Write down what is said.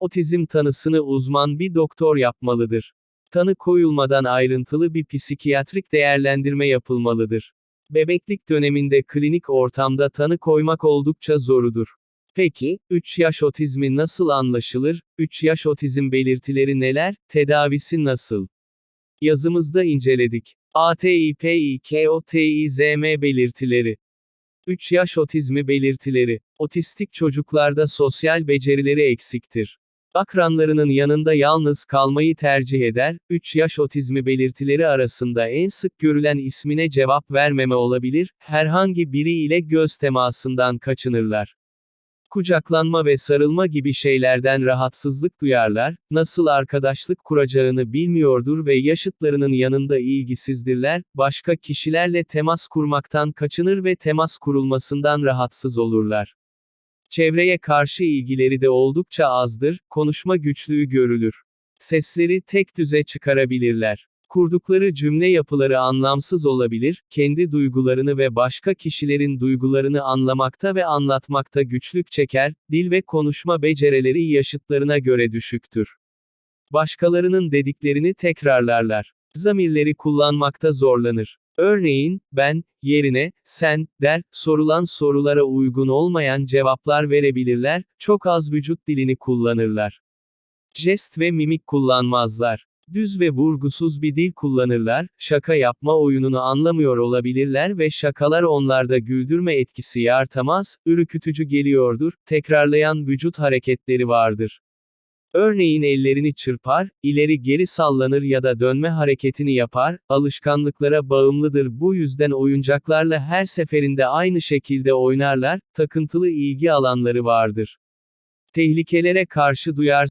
Otizm tanısını uzman bir doktor yapmalıdır. Tanı koyulmadan ayrıntılı bir psikiyatrik değerlendirme yapılmalıdır. Bebeklik döneminde klinik ortamda tanı koymak oldukça zorudur. Peki, 3 yaş otizmi nasıl anlaşılır? 3 yaş otizm belirtileri neler? Tedavisi nasıl? Yazımızda inceledik. ATİPİKOTİZM belirtileri 3 yaş otizmi belirtileri. Otistik çocuklarda sosyal becerileri eksiktir. Akranlarının yanında yalnız kalmayı tercih eder. 3 yaş otizmi belirtileri arasında en sık görülen ismine cevap vermeme olabilir. Herhangi biri ile göz temasından kaçınırlar. Kucaklanma ve sarılma gibi şeylerden rahatsızlık duyarlar, nasıl arkadaşlık kuracağını bilmiyordur ve yaşıtlarının yanında ilgisizdirler, başka kişilerle temas kurmaktan kaçınır ve temas kurulmasından rahatsız olurlar. Çevreye karşı ilgileri de oldukça azdır, konuşma güçlüğü görülür. Sesleri tek düze çıkarabilirler. Kurdukları cümle yapıları anlamsız olabilir, kendi duygularını ve başka kişilerin duygularını anlamakta ve anlatmakta güçlük çeker, dil ve konuşma becerileri yaşıtlarına göre düşüktür. Başkalarının dediklerini tekrarlarlar. Zamirleri kullanmakta zorlanır. Örneğin, ben, yerine, sen, der, sorulan sorulara uygun olmayan cevaplar verebilirler, çok az vücut dilini kullanırlar. Jest ve mimik kullanmazlar. Düz ve vurgusuz bir dil kullanırlar, şaka yapma oyununu anlamıyor olabilirler ve şakalar onlarda güldürme etkisi yaratmaz, ürkütücü geliyordur, tekrarlayan vücut hareketleri vardır. Örneğin ellerini çırpar, ileri geri sallanır ya da dönme hareketini yapar, alışkanlıklara bağımlıdır bu yüzden oyuncaklarla her seferinde aynı şekilde oynarlar, takıntılı ilgi alanları vardır. Tehlikelere karşı duyar,